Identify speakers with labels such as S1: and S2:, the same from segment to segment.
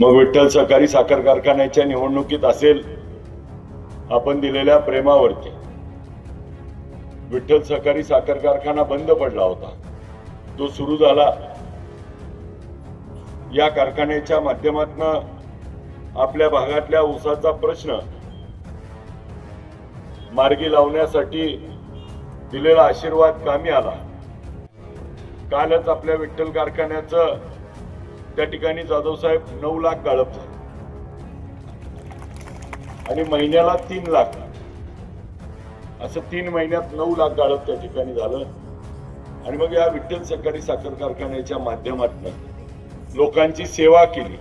S1: मग विठ्ठल सहकारी साखर कारखान्याच्या निवडणुकीत असेल आपण दिलेल्या प्रेमावरती. विठ्ठल सहकारी साखर कारखाना बंद पडला होता. तो सुरू झाला. या कारखान्याच्या माध्यमातून आपल्या भागातल्या ऊसाचा प्रश्न मार्गी लावण्यासाठी दिलेला आशीर्वाद कामी आला. कालच आपल्या विठ्ठल कारखान्याचं त्या ठिकाणी जाधव साहेब नऊ लाख गाळप झाले. आणि महिन्याला तीन लाख असं तीन महिन्यात नऊ लाख गाळप त्या ठिकाणी झालं. आणि मग या विठ्ठल सहकारी साखर कारखान्याच्या माध्यमातून लोकांची सेवा केली.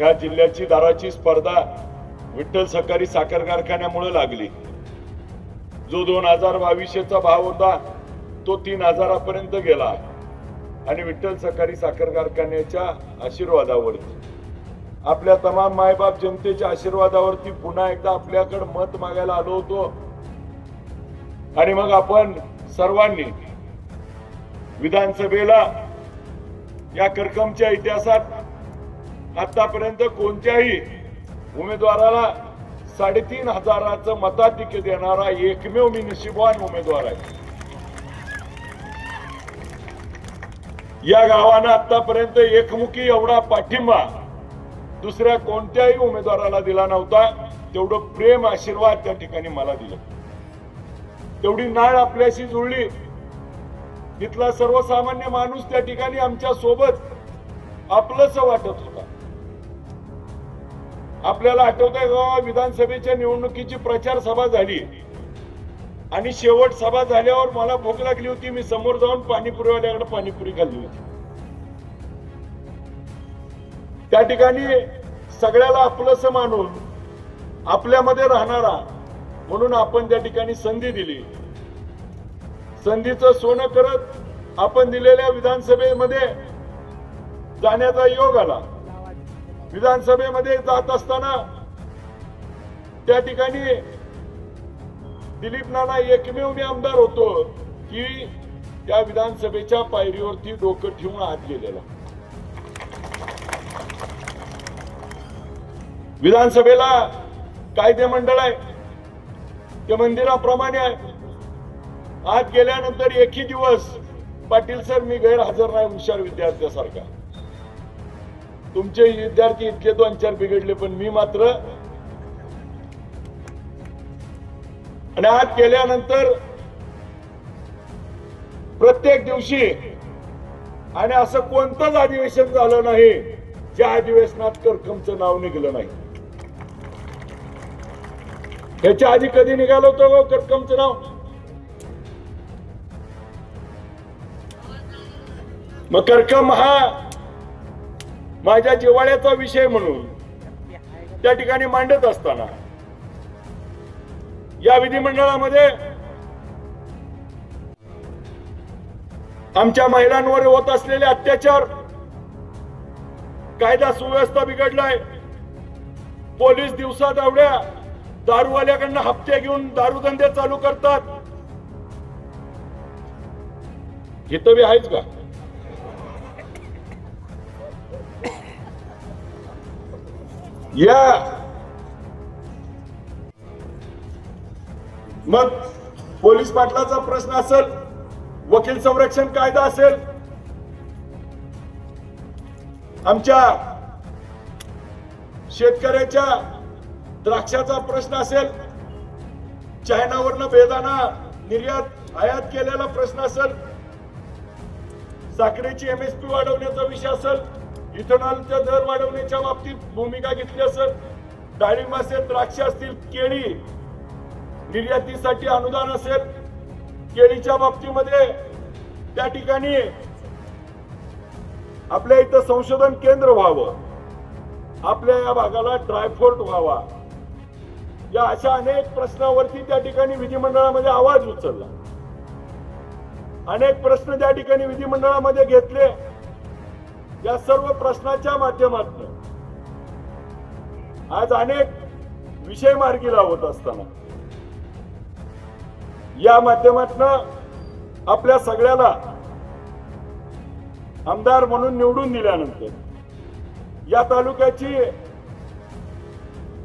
S1: या जिल्ह्याची दाराची स्पर्धा विठ्ठल सहकारी साखर कारखान्यामुळे लागली. जो दोन हजार बावीसशेचा भाव होता तो तीन हजारापर्यंत गेला. आणि विठ्ठल सहकारी साखर कारखान्याच्या आशीर्वादावरती. आपल्या तमाम मायबाप जनतेच्या आशीर्वादावरती पुन्हा एकदा आपल्याकडे मत मागायला आलो होतो. आणि मग आपण सर्वांनी विधानसभेला या करकमच्या इतिहासात आतापर्यंत कोणत्याही उमेदवाराला साडेतीन हजाराचं मताधिक्य देणारा एकमेव मी नशिबवान उमेदवार आहे. या गावानं आतापर्यंत एकमुखी एवढा पाठिंबा दुसऱ्या कोणत्याही उमेदवाराला दिला नव्हता. तेवढं प्रेम आशीर्वाद त्या ठिकाणी मला दिलं. तेवढी नाळ आपल्याशी जुळली. तिथला सर्वसामान्य माणूस त्या ठिकाणी आमच्यासोबत आपलंच वाटत होता. आपल्याला आठवतंय आहे विधानसभेच्या निवडणुकीची प्रचार सभा झाली. आणि शेवट सभा झाल्यावर मला भूक लागली होती. मी समोर जाऊन पाणीपुरीवाल्याकडे पाणीपुरी खाल्ली होती. त्या ठिकाणी सगळ्याला आपलंस मानून आपल्यामध्ये राहणारा म्हणून आपण त्या ठिकाणी संधी दिली. संधीचं सोनं करत आपण दिलेल्या विधानसभेमध्ये जाण्याचा योग आला. विधानसभेमध्ये जात असताना त्या ठिकाणी दिलीप नाना एकमेव मी आमदार होतो की त्या विधानसभेच्या पायरीवरती डोकं ठेवून आत गेलेला. विधानसभेला कायदे मंडळ आहे ते मंदिराप्रमाणे आहे. आत गेल्यानंतर एकही दिवस पाटील सर मी गैरहजर नाही हुशार विद्यार्थ्यासारखा. तुमचे विद्यार्थी इतके दोन चार बिघडले पण मी मात्र आणि आज केल्यानंतर प्रत्येक दिवशी आणि असं कोणतंच अधिवेशन झालं नाही ज्या अधिवेशनात करकमचं नाव निघलं नाही. ह्याच्या आधी कधी निघालं होतं करकमचं नाव? मग करकम हा माझ्या जिव्हाळ्याचा विषय म्हणून त्या ठिकाणी मांडत असताना या विधिमंडळामध्ये आमच्या महिलांवर होत असलेले अत्याचार कायदा सुव्यवस्था बिघडलाय. पोलीस दिवसा दावड्या दारूवाल्याकडनं हप्ते घेऊन दारूधंदे चालू करतात. हे बी आहेच का? या मग पोलीस पाटलाचा प्रश्न असेल वकील संरक्षण कायदा असेल आमच्या शेतकऱ्याच्या द्राक्षाचा प्रश्न असेल चायनावरनं बेदाना निर्यात आयात केलेला प्रश्न असेल साखरेची एमएसपी वाढवण्याचा विषय असेल इथेनॉलचा दर वाढवण्याच्या बाबतीत भूमिका घेतली असेल डाळिंब असेल द्राक्ष असतील केळी निर्यातीसाठी अनुदान असेल केळीच्या बाबतीमध्ये त्या ठिकाणी आपल्या इथं संशोधन केंद्र व्हावं आपल्या या भागाला ड्रायफोर्ट व्हावा. या अशा अनेक प्रश्नावरती त्या ठिकाणी विधिमंडळामध्ये आवाज उचलला. अनेक प्रश्न त्या ठिकाणी विधिमंडळामध्ये घेतले. या सर्व प्रश्नाच्या माध्यमातून आज अनेक विषय मार्गी लावत असताना या माध्यमातून आपल्या सगळ्याला आमदार म्हणून निवडून दिल्यानंतर या तालुक्याची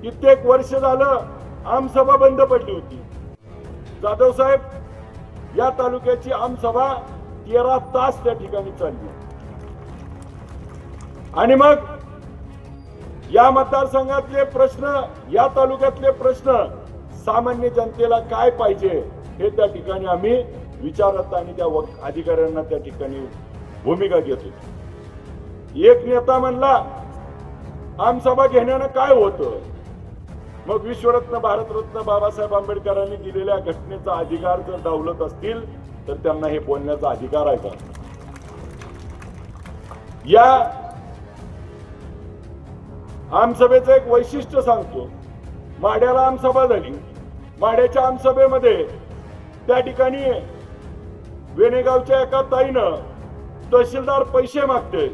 S1: कित्येक वर्ष झालं आमसभा बंद पडली होती. जाधव साहेब या तालुक्याची आमसभा तेरा तास त्या ठिकाणी चालली. आणि मग या मतदारसंघातले प्रश्न या तालुक्यातले प्रश्न सामान्य जनतेला काय पाहिजे? हे त्या ठिकाणी आम्ही विचारत आणि त्या अधिकाऱ्यांना त्या ठिकाणी भूमिका घेत होतो. एक नेता म्हणला आमसभा घेण्यानं काय होतं? मग विश्वरत्न भारतरत्न बाबासाहेब आंबेडकरांनी दिलेल्या घटनेचा अधिकार जर डावलत असतील तर त्यांना हे बोलण्याचा अधिकार आहे का? या आमसभेचं एक वैशिष्ट्य सांगतो. माड्याला आमसभा झाली. माड्याच्या आमसभेमध्ये त्या ठिकाणी वेणेगावच्या एका ताईनं तहसीलदार पैसे मागते.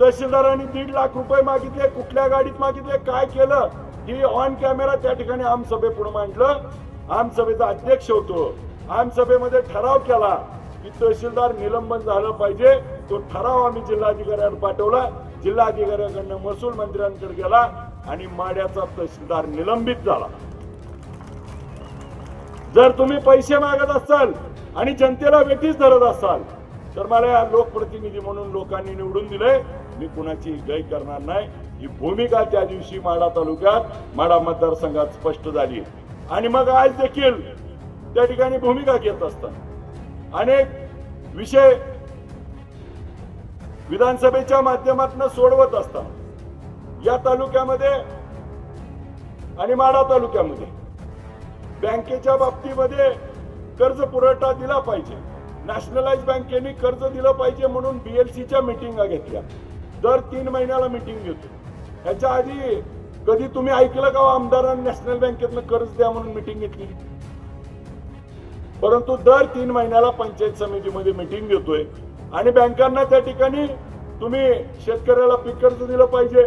S1: तहसीलदारांनी दीड लाख रुपये मागितले कुठल्या गाडीत मागितले काय केलं ही ऑन कॅमेरा त्या ठिकाणी आमसभेपुढे मांडलं. आमसभेचा अध्यक्ष होतो. आमसभेमध्ये ठराव केला की तहसीलदार निलंबन झालं पाहिजे. तो ठराव आम्ही जिल्हाधिकाऱ्यांना पाठवला. जिल्हाधिकाऱ्याकडनं महसूल मंत्र्यांकडे गेला आणि माड्याचा तहसीलदार निलंबित झाला. जर तुम्ही पैसे मागत असाल आणि जनतेला वेठीच धरत असाल तर मला या लोकप्रतिनिधी म्हणून लोकांनी निवडून दिले मी कुणाची गय करणार नाही. ही भूमिका त्या दिवशी माडा तालुक्यात माडा मतदारसंघात स्पष्ट झाली. आणि मग आज देखील त्या ठिकाणी भूमिका घेत असतात. अनेक विषय विधानसभेच्या माध्यमातून सोडवत असतात. या तालुक्यामध्ये आणि माडा तालुक्यामध्ये. बँकेच्या बाबतीमध्ये कर्ज पुरवठा दिला पाहिजे. नॅशनलाइज बँकेने कर्ज दिलं पाहिजे म्हणून बी एल सीच्या मिटिंगा घेतल्या. दर तीन महिन्याला मिटिंग घेतो. ह्याच्या आधी कधी तुम्ही ऐकलं का हो, आमदारांनी नॅशनल बँकेतनं कर्ज द्या म्हणून मिटिंग घेतली? परंतु दर तीन महिन्याला पंचायत समितीमध्ये मिटिंग घेतोय. आणि बँकांना त्या ठिकाणी तुम्ही शेतकऱ्याला पीक कर्ज दिलं पाहिजे.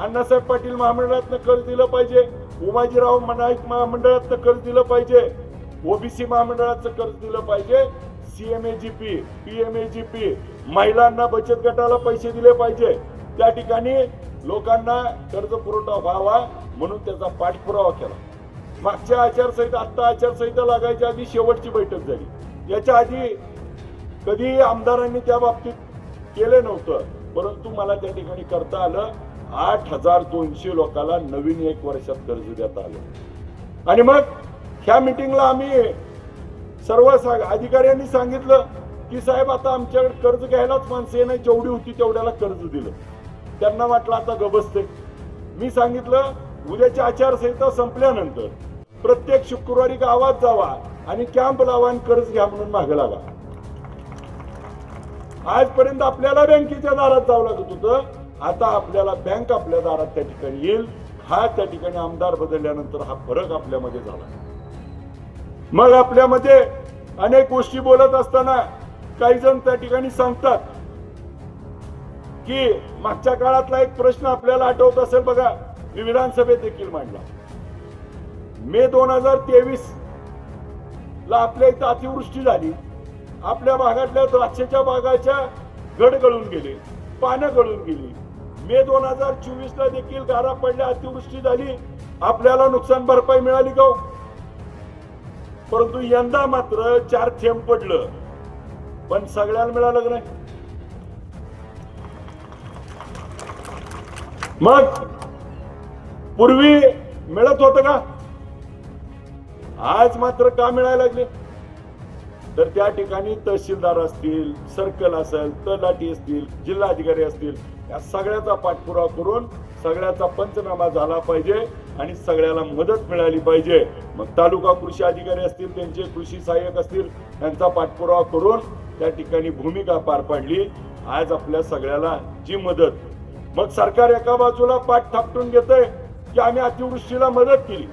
S1: अण्णासाहेब पाटील महामंडळातनं कर्ज दिलं पाहिजे. उमाजीराव नाईक महामंडळाचं कर्ज दिलं पाहिजे. ओबीसी महामंडळाचं कर्ज दिलं पाहिजे. सीएमएजीपी पीएमएजीपी महिलांना बचत गटाला पैसे दिले पाहिजे. त्या ठिकाणी लोकांना कर्ज पुरवठा व्हावा म्हणून त्याचा पाठपुरावा केला. मागच्या आचारसंहिता आत्ता आचारसंहिता लागायच्या आधी शेवटची बैठक झाली. याच्या आधी कधी आमदारांनी त्या बाबतीत केलं नव्हतं. परंतु मला त्या ठिकाणी करता आलं. आठ हजार दोनशे लोकांना नवीन एक वर्षात कर्ज देता आलं. आणि मग ह्या मिटिंगला आम्ही सर्व अधिकाऱ्यांनी सांगितलं की साहेब आता आमच्याकडे कर्ज घ्यायलाच माणसं नाही जेवढी होती तेवढ्याला कर्ज दिलं. त्यांना वाटलं आता गबसते. मी सांगितलं उद्याची आचारसंहिता संपल्यानंतर प्रत्येक शुक्रवारी गावात जावा आणि कॅम्प लावा आणि कर्ज घ्या म्हणून मागे लागा आजपर्यंत आपल्याला बँकेच्या दारात जावं लागत होतं. आता आपल्याला बँक आपल्या दारात त्या ठिकाणी येईल. हा त्या ठिकाणी आमदार बदलल्यानंतर हा फरक आपल्यामध्ये झाला. मग आपल्यामध्ये अनेक गोष्टी बोलत असताना काही जण त्या ठिकाणी सांगतात की मागच्या काळातला एक प्रश्न आपल्याला आठवत असेल बघा मी विधानसभेत देखील मांडला. मे दोन हजार तेवीस ला आपल्या इथं अतिवृष्टी झाली. आपल्या भागातल्या द्राक्षाच्या बागाच्या गड गळून गेले पानं गळून गेली. मे दोन हजार चोवीस ला देखील गारा पडल्या अतिवृष्टी झाली. आपल्याला नुकसान भरपाई मिळाली का परंतु यंदा मात्र चार थेंब पडलं. पण सगळ्यांना मिळालं नाही. मग पूर्वी मिळत होतं का? आज मात्र का मिळायला लागले? तर त्या ठिकाणी तहसीलदार असतील सर्कल असेल तलाठी असतील जिल्हाधिकारी असतील या सगळ्याचा पाठपुरावा करून सगळ्याचा पंचनामा झाला पाहिजे आणि सगळ्याला मदत मिळाली पाहिजे. मग तालुका कृषी अधिकारी असतील त्यांचे कृषी सहाय्यक असतील त्यांचा पाठपुरावा करून त्या ठिकाणी भूमिका पार पाडली. आज आपल्या सगळ्याला जी मदत. मग सरकार एका बाजूला पाठ थापटून घेतंय की आम्ही अतिवृष्टीला मदत केली.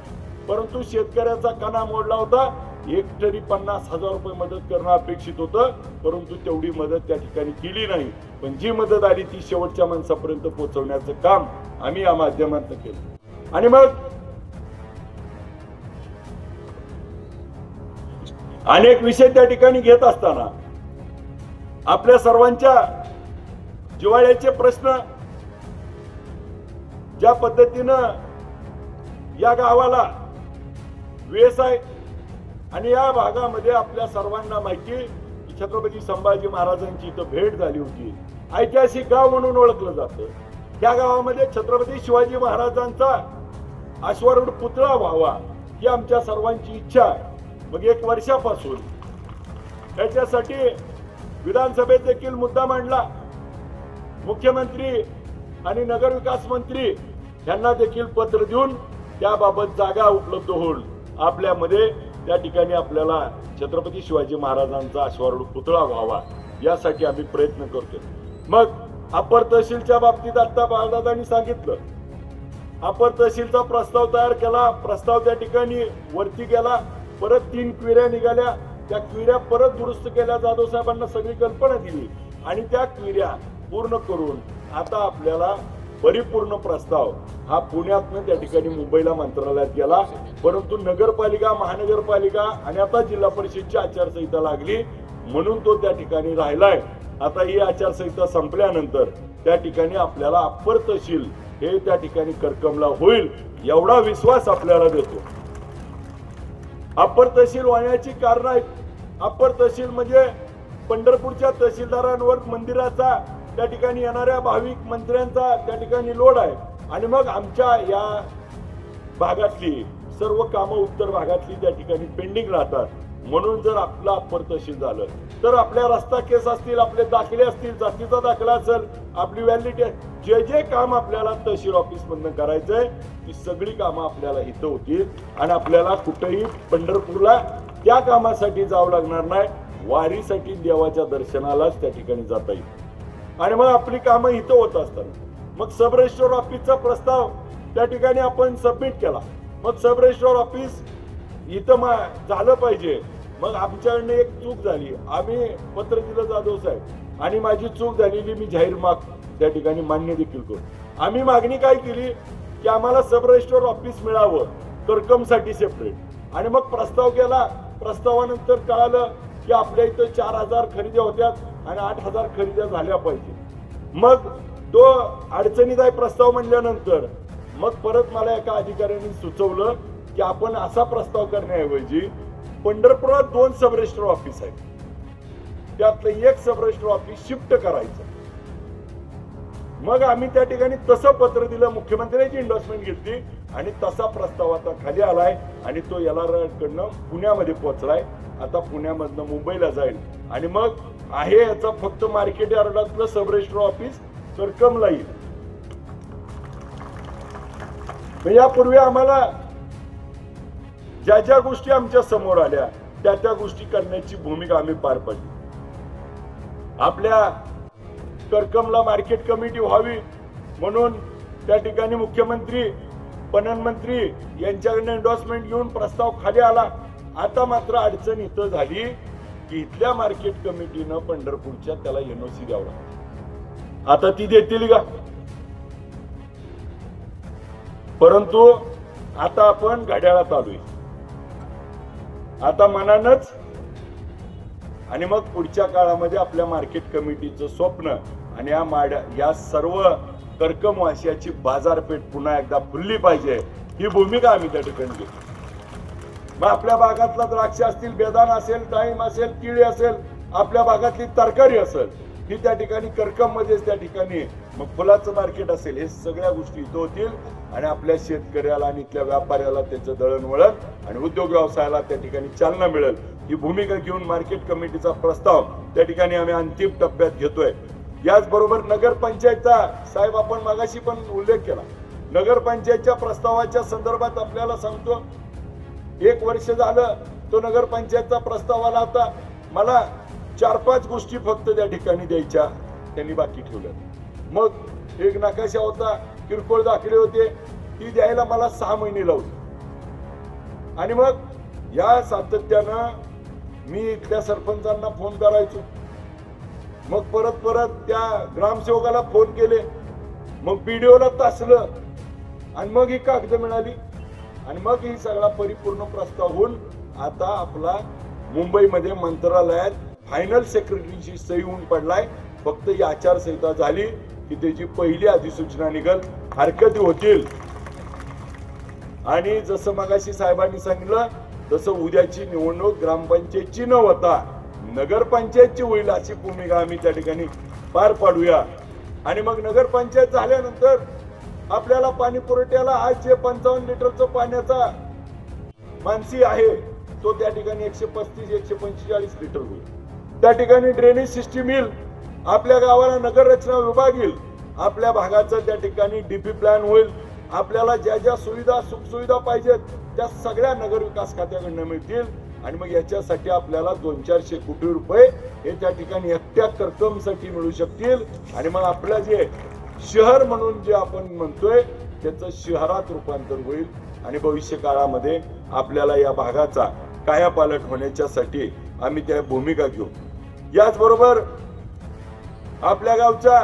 S1: परंतु शेतकऱ्याचा कणा मोडला होता. एक तरी पन्नास हजार रुपये मदत करणं अपेक्षित होतं परंतु तेवढी मदत त्या ठिकाणी केली नाही. पण जी मदत आली ती शेवटच्या माणसापर्यंत पोहोचवण्याचं काम आम्ही या माध्यमातून केलं. आणि मग अनेक विषय त्या ठिकाणी घेत असताना आपल्या सर्वांच्या जिवाळ्याचे प्रश्न ज्या पद्धतीनं या गावाला वेस आहे आणि या भागामध्ये आपल्या सर्वांना माहिती छत्रपती संभाजी महाराजांची इथं भेट झाली होती. ऐतिहासिक गाव म्हणून ओळखलं जातं. त्या गावामध्ये छत्रपती शिवाजी महाराजांचा अश्वारूढ पुतळा व्हावा ही आमच्या सर्वांची इच्छा आहे. मग एक वर्षापासून त्याच्यासाठी विधानसभेत देखील मुद्दा मांडला. मुख्यमंत्री आणि नगरविकास मंत्री यांना देखील पत्र देऊन त्याबाबत जागा उपलब्ध होऊन आपल्यामध्ये. त्या ठिकाणी आपल्याला छत्रपती शिवाजी महाराजांचा अश्वारूढ पुतळा व्हावा यासाठी आम्ही प्रयत्न करतोय मग अपर तहसीलच्या बाबतीत आता बाळदादांनी सांगितलं. अपर तहसीलचा प्रस्ताव तयार केला प्रस्ताव त्या ठिकाणी वरती गेला परत तीन क्विऱ्या निघाल्या. त्या क्विऱ्या परत दुरुस्त केल्या जाधव साहेबांना सगळी कल्पना दिली आणि त्या क्विऱ्या पूर्ण करून आता आपल्याला परिपूर्ण प्रस्ताव हा पुण्यातनं त्या ठिकाणी मुंबईला मंत्रालयात गेला. परंतु नगरपालिका महानगरपालिका आणि आता जिल्हा परिषदची आचारसंहिता लागली म्हणून तो त्या ठिकाणी राहिलाय. आता ही आचारसंहिता संपल्यानंतर त्या ठिकाणी आपल्याला अप्पर तहसील हे त्या ठिकाणी करकमला होईल एवढा विश्वास आपल्याला देतो. अप्पर तहसील वाहण्याची कारण आहेत. अप्पर तहसील म्हणजे पंढरपूरच्या तहसीलदारांवर मंदिराचा त्या ठिकाणी येणाऱ्या भाविक मंत्र्यांचा त्या ठिकाणी लोड आहे. आणि मग आमच्या या भागातली सर्व कामं उत्तर भागातली त्या ठिकाणी पेंडिंग राहतात. म्हणून जर आपलं अप्पर झालं तर आपल्या रस्ता केस असतील आपले दाखले असतील जातीचा दाखला असेल आपली व्हॅलिडिटी जे जे काम आपल्याला तहसील ऑफिसमधनं करायचंय ती सगळी कामं आपल्याला इथं होतील. आणि आपल्याला कुठेही पंढरपूरला त्या कामासाठी जावं लागणार नाही. वारीसाठी देवाच्या दर्शनालाच त्या ठिकाणी जाता येईल. आणि मग आपली कामं इथं होत असतात. मग सब रजिस्ट्रार ऑफिसचा प्रस्ताव त्या ठिकाणी आपण सबमिट केला. मग सब रजिस्ट्रार ऑफिस इथं मा- झालं पाहिजे. मग आमच्याकडनं एक चूक झाली. आम्ही पत्र दिलं जाधव साहेब आणि माझी चूक झालेली मी जाहीर माग त्या ठिकाणी मान्य देखील करू. आम्ही मागणी काय केली? की आम्हाला सब रजिस्ट्रार ऑफिस मिळावं करकमसाठी सेपरेट आणि मग प्रस्ताव केला. प्रस्तावानंतर कळालं की आपल्या इथं चार हजार खरेदी होत्या आणि आठ हजार खरेद्या झाल्या पाहिजे. मग तो अडचणीचा प्रस्ताव म्हणल्यानंतर मग परत मला एका अधिकाऱ्यांनी सुचवलं की आपण असा प्रस्ताव करण्याऐवजी पंढरपुरात दोन सब रजिस्टर ऑफिस आहेत. त्यातलं एक सब रजिस्टर ऑफिस शिफ्ट करायचं. मग आम्ही त्या ठिकाणी तसं पत्र दिलं मुख्यमंत्र्यांची एन्डॉर्समेंट घेतली आणि तसा प्रस्ताव आता खाली आलाय आणि तो एल कडनं पुण्यामध्ये पोहोचलाय. आता पुण्यामधनं मुंबईला जाईल. आणि मग आहे याचा फक्त मार्केट यार्डातलं सब रजिस्टर ऑफिस करकमला येईल. यापूर्वी आम्हाला ज्या ज्या गोष्टी आमच्यासमोर आल्या त्या त्या गोष्टी करण्याची भूमिका आम्ही पार पाडली. आपल्या करकमला मार्केट कमिटी व्हावी म्हणून त्या ठिकाणी मुख्यमंत्री पणन मंत्री यांच्याकडनं एन्डॉर्समेंट घेऊन प्रस्ताव खाली आला. आता मात्र अडचण इथं झाली की इथल्या मार्केट कमिटीनं पंढरपूरच्या त्याला एनओसी द्यावं लागतं. आता ती देतील का? परंतु आता आपण घड्याळात आलोय आता मनानच आणि मग पुढच्या काळामध्ये आपल्या मार्केट कमिटीचं स्वप्न आणि या माड्या या सर्व कर्कम आशियाची बाजारपेठ पुन्हा एकदा फुलली पाहिजे. ही भूमिका आम्ही त्या ठिकाणी घेतो. मग आपल्या भागातला द्राक्ष असतील बेदान असेल डाळिंब असेल केळी असेल आपल्या भागातली तरकारी असेल ही त्या ठिकाणी कर्कम मध्येच त्या ठिकाणी मग फुलाचं मार्केट असेल हे सगळ्या गोष्टी इथं होतील आणि आपल्या शेतकऱ्याला आणि इथल्या व्यापाऱ्याला त्याचं दळणवळण आणि उद्योग व्यवसायाला त्या ठिकाणी चालना मिळेल. ही भूमिका घेऊन मार्केट कमिटीचा प्रस्ताव त्या ठिकाणी आम्ही अंतिम टप्प्यात घेतोय. याचबरोबर नगरपंचायतचा साहेब आपण मागाशी पण उल्लेख केला. नगरपंचायतच्या प्रस्तावाच्या संदर्भात आपल्याला सांगतो एक वर्ष झालं तो नगरपंचायतचा प्रस्ताव आला होता. मला चार पाच गोष्टी फक्त त्या ठिकाणी द्यायच्या त्यांनी बाकी ठेवल्या मग एक नकाशा होता किरकोळ दाखले होते ती द्यायला मला सहा महिने लावले. आणि मग या सातत्यानं मी इथल्या सरपंचांना फोन करायचो. मग परत परत त्या ग्रामसेवकाला फोन केले. मग बीडीओला तासलं. आणि मग ही कागद मिळाली. आणि मग ही सगळा परिपूर्ण प्रस्ताव होऊन आता आपला मुंबईमध्ये मंत्रालयात फायनल सेक्रेटरीची सही होऊन पडलाय. फक्त ही आचारसंहिता झाली की त्याची पहिली अधिसूचना निघल. हरकती होतील. आणि जसं मगाशी साहेबांनी सांगितलं तसं उद्याची निवडणूक ग्रामपंचायतची न होता. नगरपंचायतची होईल अशी भूमिका आम्ही त्या ठिकाणी पार पाडूया. आणि मग नगरपंचायत झाल्यानंतर आपल्याला पाणी पुरवठ्याला आज जे पंचावन्न लिटरचं पाण्याचा मानसी आहे तो त्या ठिकाणी एकशे पस्तीस एकशे पंचेचाळीस लिटर होईल. त्या ठिकाणी ड्रेनेज सिस्टीम येईल आपल्या गावाला नगर रचना विभाग येईल आपल्या भागाचं त्या ठिकाणी डीपी प्लॅन होईल आपल्याला ज्या ज्या सुविधा सुखसुविधा पाहिजेत त्या सगळ्या नगर विकास खात्याकडनं मिळतील. आणि मग याच्यासाठी आपल्याला दोन चारशे कोटी रुपये हे त्या ठिकाणी एकट्या तरकमसाठी मिळू शकतील. आणि मग आपलं जे शहर म्हणून जे आपण म्हणतोय त्याचं शहरात रूपांतर होईल. आणि भविष्य काळामध्ये आपल्याला या भागाचा कायापालट होण्याच्यासाठी आम्ही त्या भूमिका घेऊ. याचबरोबर आपल्या गावच्या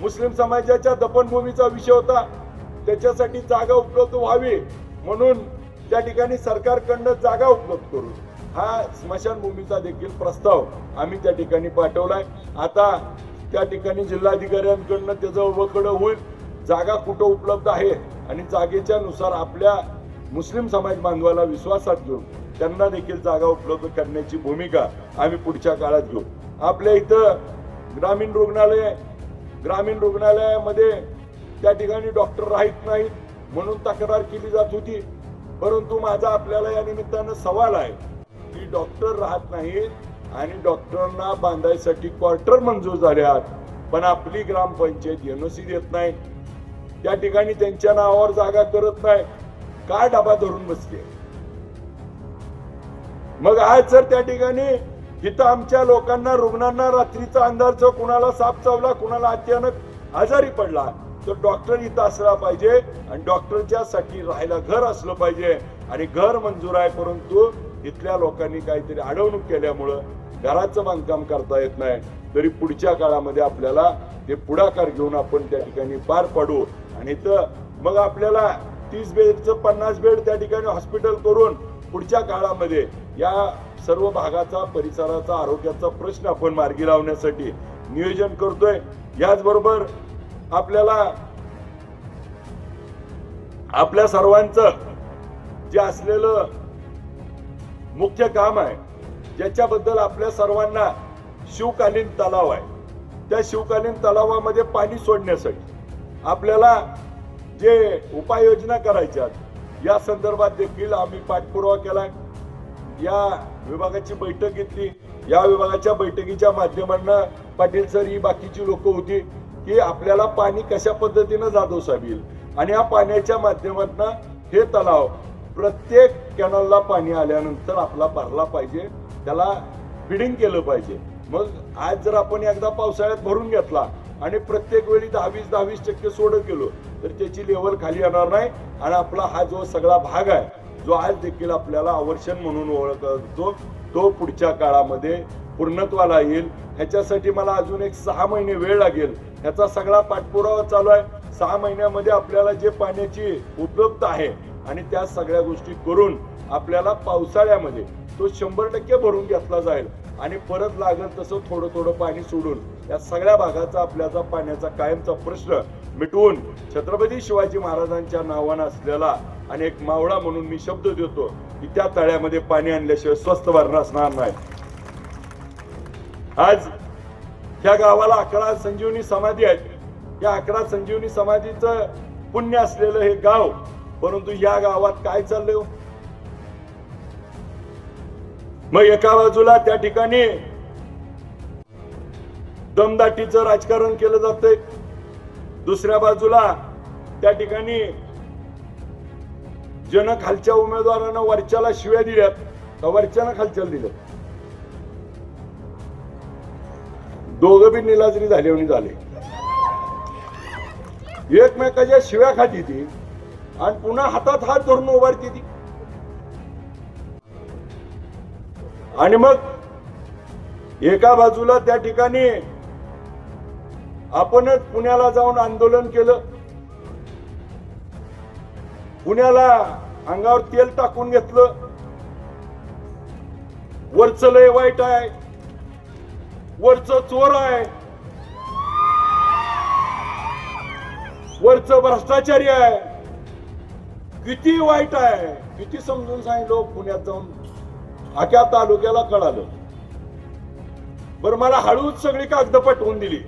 S1: मुस्लिम समाजाच्या दफनभूमीचा विषय होता. त्याच्यासाठी जागा उपलब्ध व्हावी म्हणून त्या ठिकाणी सरकारकडनं जागा उपलब्ध करू हा स्मशानभूमीचा देखील प्रस्ताव आम्ही त्या ठिकाणी पाठवलाय. आता त्या ठिकाणी जिल्हाधिकाऱ्यांकडनं त्याचं वकडं होईल. जागा कुठं उपलब्ध आहे आणि जागेच्या नुसार आपल्या मुस्लिम समाज बांधवाला विश्वासात घेऊन त्यांना देखील जागा उपलब्ध करण्याची भूमिका आम्ही पुढच्या काळात घेऊ. आपल्या इथं ग्रामीण रुग्णालय ग्रामीण रुग्णालयामध्ये त्या ठिकाणी डॉक्टर राहत नाहीत म्हणून तक्रार केली जात होती. परंतु माझा आपल्याला या निमित्तानं सवाल आहे. डॉक्टर राहत नाहीत आणि डॉक्टरांना बांधायसाठी क्वार्टर मंजूर झाल्यात पण आपली ग्रामपंचायत एनओसी देत नाही. त्या ठिकाणी त्यांच्या नावावर जागा करत नाही. काय डबा धरून बसते मग आज जर त्या ठिकाणी इथं आमच्या लोकांना रुग्णांना रात्रीचा अंधारचं कुणाला साप चावला कुणाला अचानक आजारी पडला तर डॉक्टर इथं असला पाहिजे आणि डॉक्टरच्या साठी राहायला घर असलं पाहिजे. आणि घर मंजूर आहे परंतु इथल्या लोकांनी काहीतरी अडवणूक केल्यामुळं घराचं बांधकाम करता येत नाही. तरी पुढच्या काळामध्ये आपल्याला ते पुढाकार घेऊन आपण त्या ठिकाणी पार पाडू. आणि तर मग आपल्याला तीस बेडचं पन्नास बेड त्या ठिकाणी हॉस्पिटल करून पुढच्या काळामध्ये या सर्व भागाचा परिसराचा आरोग्याचा प्रश्न आपण मार्गी लावण्यासाठी नियोजन करतोय. याचबरोबर आपल्याला आपल्या सर्वांचं जे असलेलं मुख्य काम आहे. ज्याच्याबद्दल आपल्या सर्वांना शिवकालीन तलाव आहे. त्या शिवकालीन तलावामध्ये पाणी सोडण्यासाठी आपल्याला जे उपाययोजना करायच्या या संदर्भात देखील आम्ही पाठपुरावा केला या विभागाची बैठक घेतली. या विभागाच्या बैठकीच्या माध्यमांना पाटील सर ही बाकीची लोक होती की आपल्याला पाणी कशा पद्धतीनं जाधव साहेब आणि या पाण्याच्या माध्यमातून हे तलाव प्रत्येक कॅनलला पाणी आल्यानंतर आपला भरला पाहिजे त्याला फिडिंग केलं पाहिजे. मग आज जर आपण एकदा पावसाळ्यात भरून घेतला आणि प्रत्येक वेळी दहावीस दहावीस टक्के सोडत गेलो तर त्याची लेवल खाली येणार नाही आणि आपला हा जो सगळा भाग आहे जो आज देखील आपल्याला आवर्षण म्हणून ओळखला जातो तो पुढच्या काळामध्ये पूर्णत्वाला येईल. ह्याच्यासाठी मला अजून एक सहा महिने वेळ लागेल. ह्याचा सगळा पाठपुरावा चालू आहे. सहा महिन्यामध्ये आपल्याला जे पाण्याची उपलब्ध आहे आणि त्या सगळ्या गोष्टी करून आपल्याला पावसाळ्यामध्ये तो शंभर टक्के भरून घेतला जाईल. आणि परत लागेल तसं थोडं थोडं पाणी सोडून या सगळ्या भागाचा आपल्याचा पाण्याचा कायमचा प्रश्न मिटवून छत्रपती शिवाजी महाराजांच्या नावानं असलेला आणि एक मावळा म्हणून मी शब्द देतो की त्या तळ्यामध्ये पाणी आणल्याशिवाय स्वस्त भरणं असणार नाही. आज ह्या गावाला अकरा संजीवनी समाधी आहेत. या अकरा संजीवनी समाधीचं पुण्य असलेलं हे गाव परंतु या गावात काय चाललंय हो? मग एका बाजूला त्या ठिकाणी दमदाटीचं राजकारण केलं जातंय. दुसऱ्या बाजूला त्या ठिकाणी जन खालच्या उमेदवारांना वरच्याला शिव्या दिल्यात वरच्यानं खालच्याला दिल्यात? दोघं बी निलाजरी झाले झाले. एकमेकाच्या शिव्या खाती ती. आणि पुन्हा हातात हात धरून उभारते ती. आणि मग एका बाजूला त्या ठिकाणी आपणच पुण्याला जाऊन आंदोलन केलं. पुण्याला अंगावर तेल टाकून घेतलं. वरच लय वाईट आहे. वरच चोर आहे. वरच भ्रष्टाचारी आहे. किती वाईट आहे किती समजून सांगितलं हो पुण्यात जाऊन आख्या तालुक्याला कळालं. बरं मला हळूच सगळी कागद पटवून दिली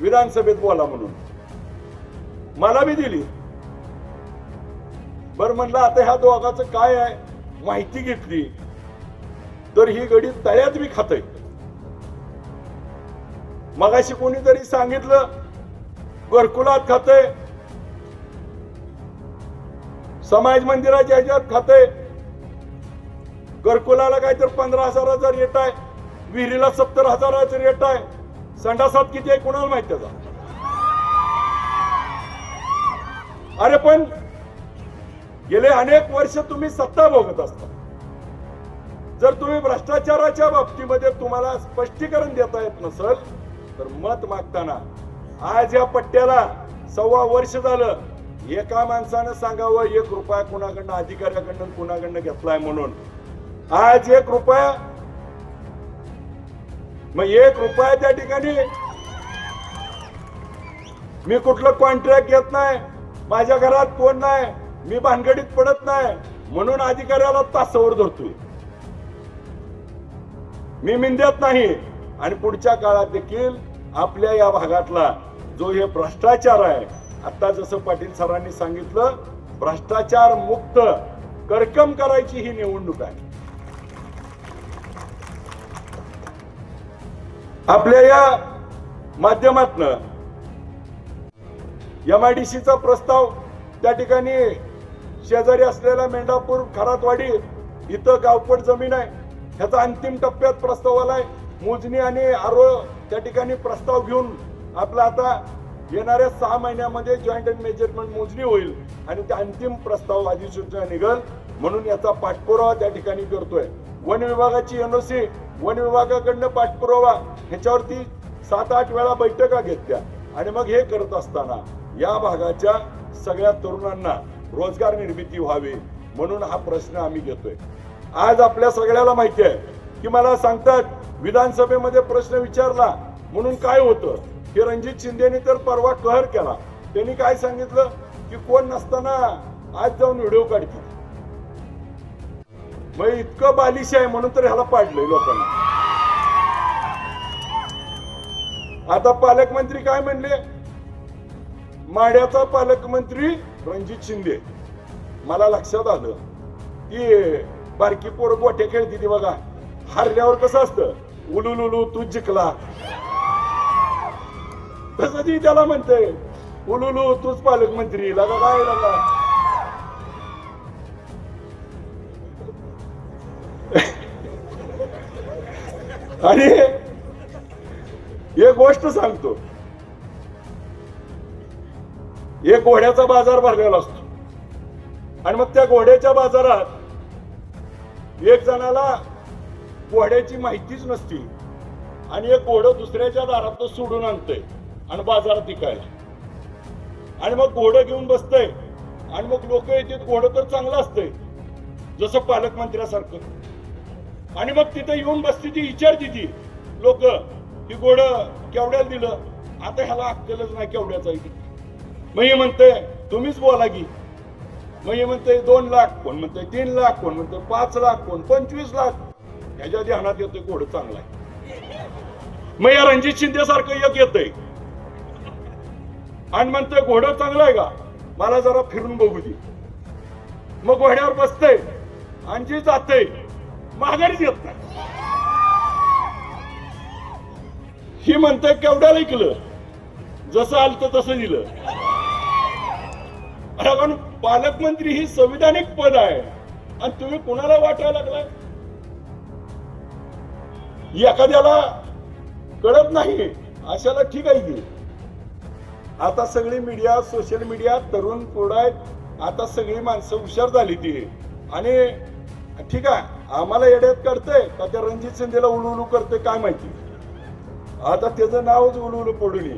S1: विधानसभेत बोला म्हणून. मला बी दिली. बरं म्हणलं आता ह्या दोघाचं काय आहे माहिती घेतली. तर ही गडी तळ्यात मी खातय. मगाशी कोणीतरी सांगितलं घरकुलात खाते समाज मंदिराच्या ह्याच्यात खाते. घरकुलाला काहीतरी पंधरा हजाराचा रेट आहे. विहिरीला सत्तर हजाराचा रेट आहे. संडासात किती आहे कोणाला माहीत त्याचा? अरे पण गेले अनेक वर्ष तुम्ही सत्ता भोगत असता. जर तुम्ही भ्रष्टाचाराच्या बाबतीमध्ये तुम्हाला स्पष्टीकरण देता येत नसल तर मत मागताना आज या पट्ट्याला सव्वा वर्ष झालं. एका माणसानं सांगावं एक रुपया कुणाकडनं अधिकाऱ्याकडनं कुणाकडनं घेतलाय म्हणून. आज एक रुपया मग एक रुपया त्या ठिकाणी मी कुठलं कॉन्ट्रॅक्ट घेत नाही माझ्या घरात कोण नाही मी भानगडीत पडत नाही म्हणून अधिकाऱ्याला तासावर धरतोय. मी मिंद्यात नाही आणि पुढच्या काळात देखील आपल्या या भागातला जो हे भ्रष्टाचार आहे आता जसं पाटील सरांनी सांगितलं भ्रष्टाचार मुक्त करकम करायची ही निवडणूक आहे. आपल्या या माध्यमातनं एमआयडीसीचा प्रस्ताव त्या ठिकाणी शेजारी असलेल्या मेंढापूर खरातवाडी इथं गावपट जमीन आहे. ह्याचा अंतिम टप्प्यात प्रस्ताव आलाय. मोजणी आणि आरो त्या ठिकाणी प्रस्ताव घेऊन आपला आता येणाऱ्या सहा महिन्यामध्ये जॉईंट अँड मेजरमेंट मोजणी होईल आणि त्या अंतिम प्रस्ताव अधिसूचना निघल म्हणून याचा पाठपुरावा त्या ठिकाणी करतोय. वन विभागाची एनओसी वन विभागाकडनं पाठपुरावा ह्याच्यावरती सात आठ वेळा बैठका घेतल्या. आणि मग हे करत असताना या भागाच्या सगळ्या तरुणांना रोजगार निर्मिती व्हावी म्हणून हा प्रश्न आम्ही घेतोय. आज आपल्या सगळ्याला माहिती आहे की मला सांगतात विधानसभेमध्ये प्रश्न विचारला म्हणून काय होतं? हे रणजित शिंदेने तर परवा कहर केला. त्यांनी काय सांगितलं? की कोण नसताना आज जाऊन व्हिडिओ काढतील मग इतकं बालिश आहे म्हणून तर ह्याला पाडलंय लोकांना. आता पालकमंत्री काय म्हणले? माड्याचा पालकमंत्री रणजित शिंदे. मला लक्षात आलं की बारकी पोरं गोट्या खेळती ती बघा. हरल्यावर कसं असतं? उलुलुलू तू जिंकला. तसं ती त्याला म्हणते उलुलू तूच पालकमंत्री लगा काय लगा. आणि एक गोष्ट सांगतो. एक घोड्याचा बाजार भरलेला असतो. आणि मग त्या घोड्याच्या बाजारात एक जणाला घोड्याची माहितीच नसती. आणि एक घोडं दुसऱ्याच्या दारात तो सोडून आणतंय. आणि बाजारात विकायला आणि मग घोडं घेऊन बसतंय. आणि मग लोक येतात घोडं तर चांगलं असतंय. जसं पालकमंत्र्यासारखं. आणि मग तिथे येऊन बसती ती विचारती ती. लोक ही घोडं केवढ्याला दिलं? आता ह्याला अक्कलच नाही केवड्याचा आहे. मग हे म्हणते तुम्हीच बोला की. मग हे म्हणते दोन लाख. कोण म्हणते तीन लाख. कोण म्हणते पाच लाख. कोण पंचवीस लाख. ह्याच्या ध्यानात येतोय घोडं चांगला आहे. मग या रणजित शिंदे सारखं एक येतंय. आणि म्हणतोय घोडं चांगलं आहे का? मला जरा फिरून बघू दे. मग घोड्यावर बसतंय आणि जी जाते माघारीच येत नाही. ही म्हणते केवढ्याला ऐकलं? जसं आलं तसं दिलं. अरे पण पालकमंत्री ही संविधानिक पद आहे. आणि तुम्ही कुणाला वाटायला लागलाय? एखाद्याला कळत नाही. अशाला ठीक आहे की? आता सगळी मीडिया सोशल मीडिया तरुण पोरं आहेत. आता सगळी माणसं हुशार झाली ती. आणि ठीक आहे आम्हाला येड्यात करतंय का त्या रणजित शिंदेला उलू उलू करतोय काय माहिती? आता त्याचं नावच उलू उलू पडून